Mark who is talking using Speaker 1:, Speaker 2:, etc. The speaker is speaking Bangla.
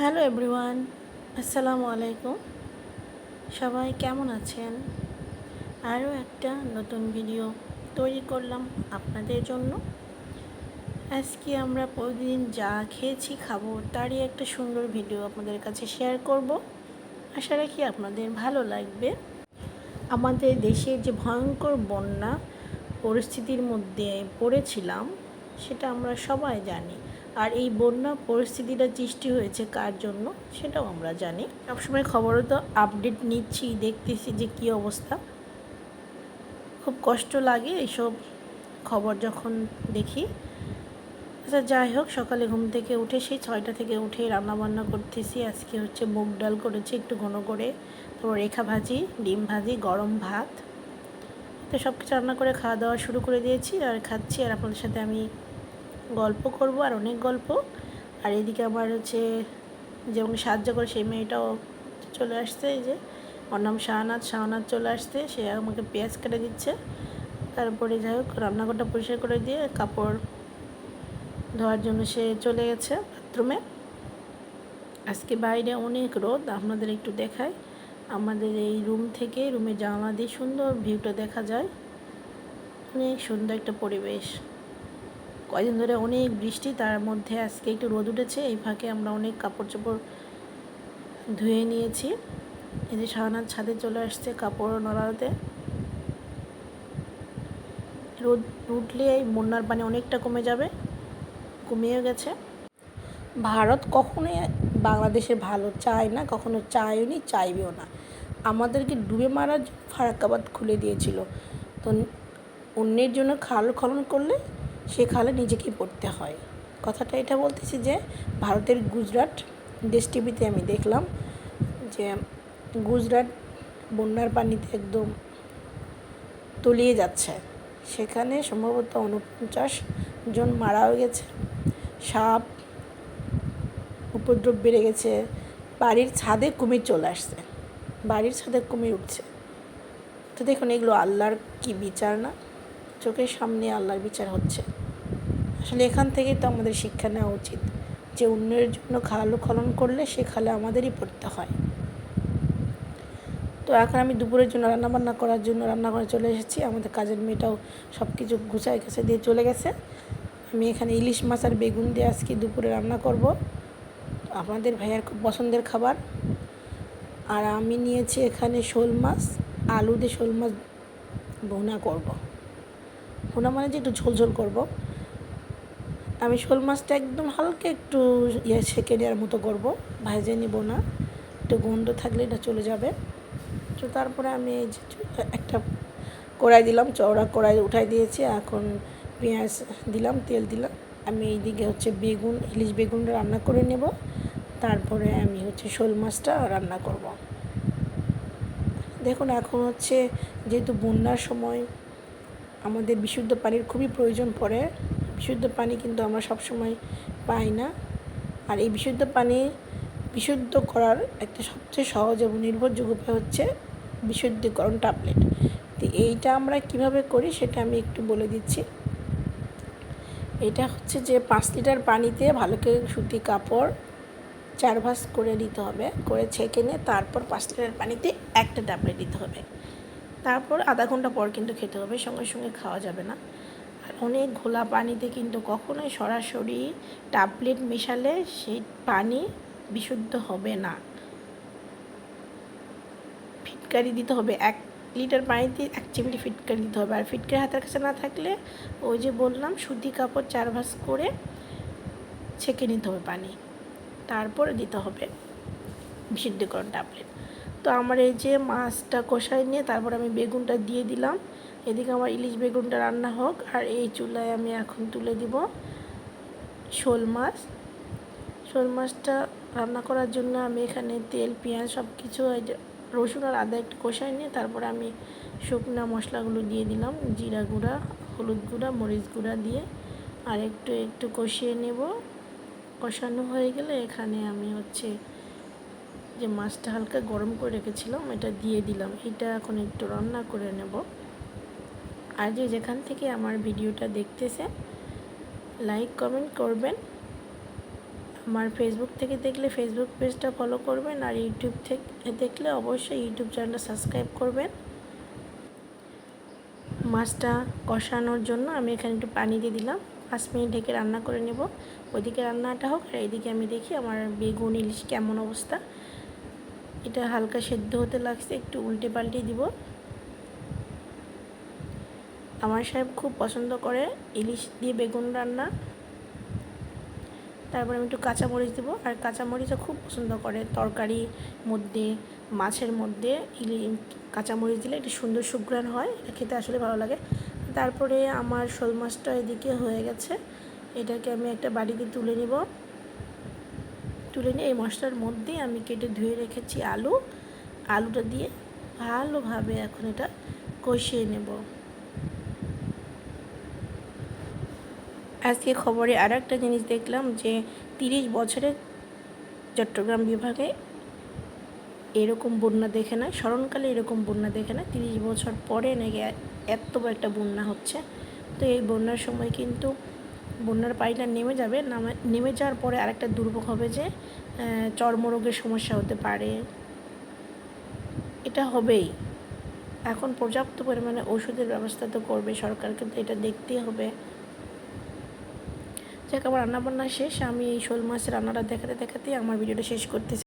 Speaker 1: হ্যালো এভরিওয়ান, আসসালামু আলাইকুম। সবাই কেমন আছেন? আরও একটা নতুন ভিডিও তৈরি করলাম আপনাদের জন্য। আজকে আমরা প্রতিদিন যা খেয়েছি খাব তারই একটা সুন্দর ভিডিও আপনাদের কাছে শেয়ার করব। আশা রাখি আপনাদের ভালো লাগবে। আমাদের দেশে যে ভয়ঙ্কর বন্যা পরিস্থিতির মধ্যে পড়েছিলাম, সেটা আমরা সবাই জানি। আর এই বন্যা পরিস্থিতিটা সৃষ্টি হয়েছে কার জন্য সেটাও আমরা জানি। সবসময় খবরও তো আপডেট নিচ্ছি, দেখতেছি যে কী অবস্থা। খুব কষ্ট লাগে এইসব খবর যখন দেখি। আচ্ছা যাই হোক, সকালে ঘুম থেকে উঠে সেই ছয়টা থেকে উঠে রান্নাবান্না করতেছি। আজকে হচ্ছে মুগ ডাল করেছি একটু ঘন করে। তারপর রেখা ভাজি, ডিম ভাজি, গরম ভাত। তো সব কিছু রান্না করে খাওয়া দাওয়া শুরু করে দিয়েছি আর খাচ্ছি। আর আপনাদের সাথে আমি গল্প করব আর অনেক গল্প। আর এদিকে আমার হচ্ছে যেমন সাহায্য করে সেই মেয়েটাও চলে আসছে, এই যে ওর নাম শাহনাথ শাহনাথ চলে আসছে, সে আমাকে পেঁয়াজ কেটে দিচ্ছে। তারপরে যাই হোক, রান্নাঘরটা পরিষ্কার করে দিয়ে কাপড় ধোয়ার জন্য সে চলে গেছে বাথরুমে। আজকে বাইরে অনেক রোদ, আপনাদের একটু দেখায় আমাদের এই রুম থেকে রুমে জানলা দিয়ে সুন্দর ভিউটা দেখা যায়। অনেক সুন্দর একটা পরিবেশ। কয়দিন ধরে অনেক বৃষ্টি, তার মধ্যে আজকে একটু রোদ উঠেছে। এই ফাঁকে আমরা অনেক কাপড় চোপড় ধুয়ে নিয়েছি। এই যে শাহনাথ ছাদে চলে আসছে কাপড় নড়াতে। রোদ উঠলে এই বন্যার পানি অনেকটা কমে যাবে কমিয়ে গেছে। ভারত কখনোই বাংলাদেশের ভালো চায় না, কখনো চায়ও নি, চাইবেও না। আমাদেরকে ডুবে মারার ফারাক্কাবাদ খুলে দিয়েছিল। তো অন্যের জন্য খাল খনন করলে সে খালে নিজেকেই পড়তে হয়। কথাটা এটা বলতেছি যে, ভারতের গুজরাট দেশ টিভিতে আমি দেখলাম যে, গুজরাট বন্যার পানিতে একদম তলিয়ে যাচ্ছে। সেখানে সম্ভবত উনপঞ্চাশ জন মারাও গেছে। সাপ উপদ্রব বেড়ে গেছে। বাড়ির ছাদে কুমির চলে আসছে। বাড়ির ছাদে কুমির উঠছে। তো দেখুন, এগুলো আল্লাহর কি বিচার না? চোখের সামনে আল্লাহর বিচার হচ্ছে। আসলে এখান থেকেই তো আমাদের শিক্ষা নেওয়া উচিত। যে অন্যের জন্য খালু খনন করলে সে খালে আমাদেরই পড়তে হয়। তো এখন আমি দুপুরের জন্য রান্নাবান্না করার জন্য রান্নাঘরে চলে এসেছি। আমাদের কাজের মেয়েটাও সব কিছু গুছায় গেছে দিয়ে চলে গেছে। আমি এখানে ইলিশ মাছ আর বেগুন দিয়ে আজকে দুপুরে রান্না করব। আমাদের ভাইয়ার খুব পছন্দের খাবার। আর আমি নিয়েছি এখানে শোল মাছ, আলু দিয়ে শোল মাছ ভুনা করব। ভুনা মানে যে একটু ঝোল ঝোল করব। আমি শোল মাছটা একদম হালকা একটু ইয়ে সেঁকে দেওয়ার মতো করব, ভাজে নিব না। একটু গন্ধ থাকলে এটা চলে যাবে। তো তারপরে আমি একটা কড়াই দিলাম, চওড়া কড়াই উঠাই দিয়েছি, এখন পেঁয়াজ দিলাম, তেল দিলাম। আমি এইদিকে হচ্ছে বেগুন, ইলিশ বেগুনটা রান্না করে নেব। তারপরে আমি হচ্ছে শোল মাছটা রান্না করব। দেখুন, এখন হচ্ছে যেহেতু বন্যার সময় আমাদের বিশুদ্ধ পানির খুবই প্রয়োজন পড়ে বিশুদ্ধ পানি কিন্তু আমরা সবসময় পাই না। আর এই বিশুদ্ধ পানি বিশুদ্ধ করার একটা সবচেয়ে সহজ এবং নির্ভরযোগ্য উপায় হচ্ছে বিশুদ্ধীকরণ ট্যাবলেট। তো এইটা আমরা কীভাবে করি সেটা আমি একটু বলে দিচ্ছি। এটা হচ্ছে যে পাঁচ লিটার পানিতে ভালো করে সুতি কাপড় চার ভাস করে নিতে হবে, করে ছেঁকে নিয়ে তারপর পাঁচ লিটার পানিতে একটা ট্যাবলেট দিতে হবে। তারপর আধা ঘণ্টা পর কিন্তু খেতে হবে, সঙ্গে সঙ্গে খাওয়া যাবে না। আর অনেক ঘোলা পানিতে কিন্তু কখনোই সরাসরি ট্যাবলেট মেশালে সেই পানি বিশুদ্ধ হবে না। ফিটকারি দিতে হবে। এক লিটার পানিতে এক চিমটি ফিটকারি দিতে হবে। আর ফিটকারি হাতের কাছে না থাকলে ওই যে বললাম, সুতি কাপড় চার ভাস করে ছেঁকে নিতে হবে পানি। তারপরে দিতে হবে বিশুদ্ধকরণ ট্যাবলেট। তো আমার এই যে মাছটা কষাই নিয়ে তারপর আমি বেগুনটা দিয়ে দিলাম। এদিকে আমার ইলিশ বেগুনটা রান্না হোক, আর এই চুলায় আমি এখন তুলে দিব শোল মাছ। শোল মাছটা রান্না করার জন্য আমি এখানে তেল, পেঁয়াজ সব কিছু রসুন আর আদা একটু কষাই নিয়ে তারপরে আমি শুকনো মশলাগুলো দিয়ে দিলাম, জিরা গুঁড়া, হলুদ গুঁড়া, মরিচ গুঁড়া দিয়ে। আর একটু একটু কষিয়ে নেব। কষানো হয়ে গেলে এখানে আমি হচ্ছে যে মাছটা হালকা গরম করে রেখেছিলাম, এটা দিয়ে দিলাম। এটা এখন একটু রান্না করে নেব। আর যে যেখান থেকে আমার ভিডিওটা দেখতেছে লাইক কমেন্ট করবেন। আমার ফেসবুক থেকে দেখলে ফেসবুক পেজটা ফলো করবেন আর ইউটিউব থেকে দেখলে অবশ্যই ইউটিউব চ্যানেলটা সাবস্ক্রাইব করবেন। মাছটা কষানোর জন্য আমি এখানে একটু পানি দিয়ে দিলাম। পাঁচ মিনিট ঢেকে রান্না করে নেব। ওইদিকে রান্নাটা হোক আর এইদিকে আমি দেখি আমার বেগুন, ইলিশ কেমন অবস্থা। এটা হালকা সেদ্ধ হতে লাগছে, একটু উল্টে পাল্টে দিব। আমার সাহেব খুব পছন্দ করে ইলিশ দিয়ে বেগুন রান্না। তারপরে আমি একটু কাঁচামরিচ দেবো। আর কাঁচামরিচও খুব পছন্দ করে। তরকারির মধ্যে, মাছের মধ্যে ইলি, কাঁচামরিচ দিলে একটু সুন্দর সুগ্রান হয়। এটা খেতে আসলে ভালো লাগে। তারপরে আমার শোল মাছটা এদিকে হয়ে গেছে। এটাকে আমি একটা বাড়িতে তুলে নিব। তুলে নিয়ে এই মশলার মধ্যে আমি কেটে ধুয়ে রেখেছি আলু। আলুটা দিয়ে ভালোভাবে এখন এটা কষিয়ে নেব। আজকে খবরে আর একটা জিনিস দেখলাম যে তিরিশ বছরে চট্টগ্রাম বিভাগে এরকম বন্যা দেখে না, স্মরণকালে এরকম বন্যা দেখে না, তিরিশ বছর পরে নাকি এত একটা বন্যা হচ্ছে। তো এই বন্যার সময় কিন্তু বন্যার পানিটা নেমে যাবে, নামে, নেমে যাওয়ার পরে আরেকটা দুর্ভোগ হবে যে চর্মরোগের সমস্যা হতে পারে। এটা হবেই। এখন পর্যাপ্ত পরিমাণে ওষুধের ব্যবস্থা তো করবে সরকার, কিন্তু এটা দেখতেই হবে। যাক, আমার রান্নাবান্না শেষ। আমি এই শোল মাছের রান্নাটা দেখাতে দেখাতেই আমার ভিডিওটা শেষ করতেছি।